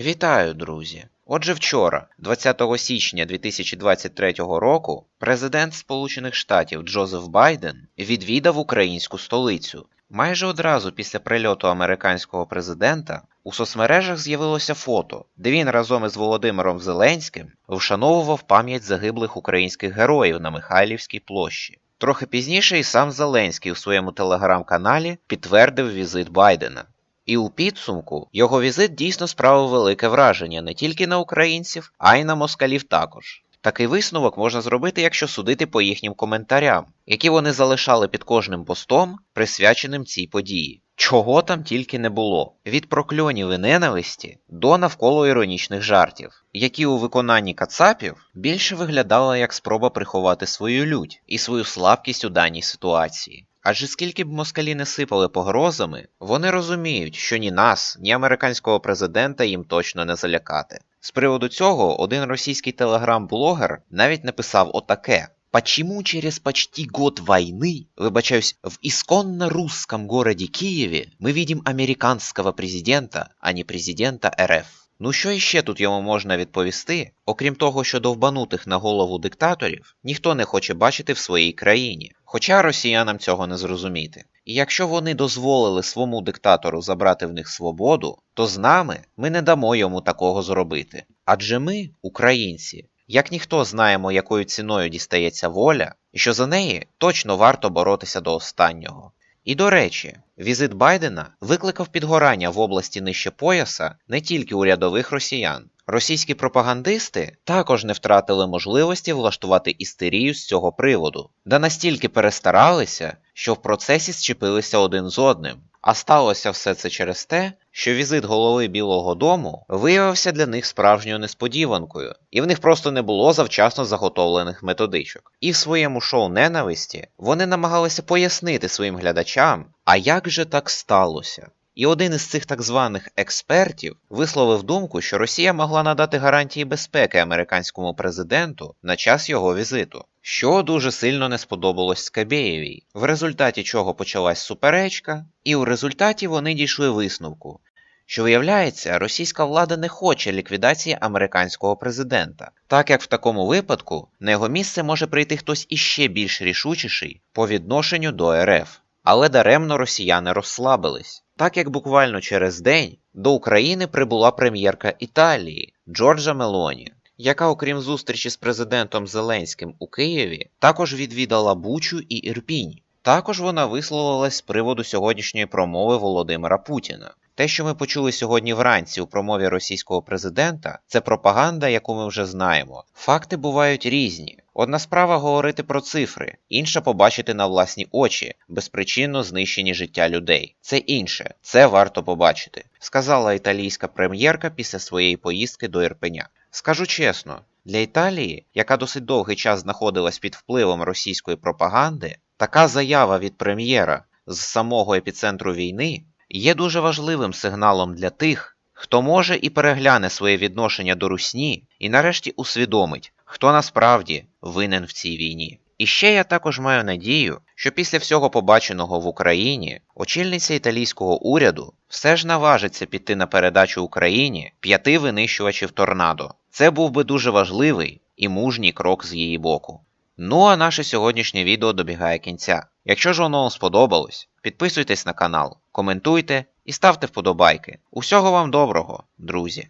Вітаю, друзі! Отже, вчора, 20 січня 2023 року, президент Сполучених Штатів Джозеф Байден відвідав українську столицю. Майже одразу після прильоту американського президента у соцмережах з'явилося фото, де він разом із Володимиром Зеленським вшановував пам'ять загиблих українських героїв на Михайлівській площі. Трохи пізніше і сам Зеленський у своєму телеграм-каналі підтвердив візит Байдена. І у підсумку його візит дійсно справив велике враження не тільки на українців, а й на москалів також. Такий висновок можна зробити, якщо судити по їхнім коментарям, які вони залишали під кожним постом, присвяченим цій події. Чого там тільки не було: від прокльонів і ненависті до навколо іронічних жартів, які у виконанні кацапів більше виглядали як спроба приховати свою лють і свою слабкість у даній ситуації. Адже скільки б москалі не сипали погрозами, вони розуміють, що ні нас, ні американського президента їм точно не залякати. З приводу цього один російський телеграм-блогер навіть написав отаке. Почему через почти год войны, выбачаюсь, в исконно русском городе Киеве мы видим американского президента, а не президента РФ? Ну що іще тут йому можна відповісти, окрім того, що довбанутих на голову диктаторів ніхто не хоче бачити в своїй країні, хоча росіянам цього не зрозуміти. І якщо вони дозволили своєму диктатору забрати в них свободу, то з нами ми не дамо йому такого зробити. Адже ми, українці, як ніхто знаємо, якою ціною дістається воля, і що за неї точно варто боротися до останнього. І до речі, візит Байдена викликав підгорання в області нижче пояса не тільки у рядових росіян. Російські пропагандисти також не втратили можливості влаштувати істерію з цього приводу, да настільки перестаралися, що в процесі зчепилися один з одним. А сталося все це через те, що візит голови Білого Дому виявився для них справжньою несподіванкою, і в них просто не було завчасно заготовлених методичок. І в своєму шоу ненависті вони намагалися пояснити своїм глядачам, а як же так сталося. І один із цих так званих експертів висловив думку, що Росія могла надати гарантії безпеки американському президенту на час його візиту, що дуже сильно не сподобалось Скабєєвій, в результаті чого почалась суперечка, і у результаті вони дійшли висновку, що виявляється, російська влада не хоче ліквідації американського президента, так як в такому випадку на його місце може прийти хтось іще більш рішучіший по відношенню до РФ. Але даремно росіяни розслабились, так як буквально через день до України прибула прем'єрка Італії Джорджа Мелоні, яка, окрім зустрічі з президентом Зеленським у Києві, також відвідала Бучу і Ірпінь. Також вона висловилась з приводу сьогоднішньої промови Володимира Путіна. Те, що ми почули сьогодні вранці у промові російського президента, це пропаганда, яку ми вже знаємо. Факти бувають різні. Одна справа говорити про цифри, інша побачити на власні очі безпричинно знищені життя людей. Це інше, це варто побачити, сказала італійська прем'єрка після своєї поїздки до Ірпеня. Скажу чесно, для Італії, яка досить довгий час знаходилась під впливом російської пропаганди, така заява від прем'єра з самого епіцентру війни є дуже важливим сигналом для тих, хто може і перегляне своє відношення до русні і нарешті усвідомить, хто насправді винен в цій війні. І ще я також маю надію, що після всього побаченого в Україні очільниця італійського уряду все ж наважиться піти на передачу Україні п'яти винищувачів торнадо. Це був би дуже важливий і мужній крок з її боку. Ну а наше сьогоднішнє відео добігає кінця. Якщо ж воно вам сподобалось, підписуйтесь на канал, коментуйте і ставте вподобайки. Усього вам доброго, друзі!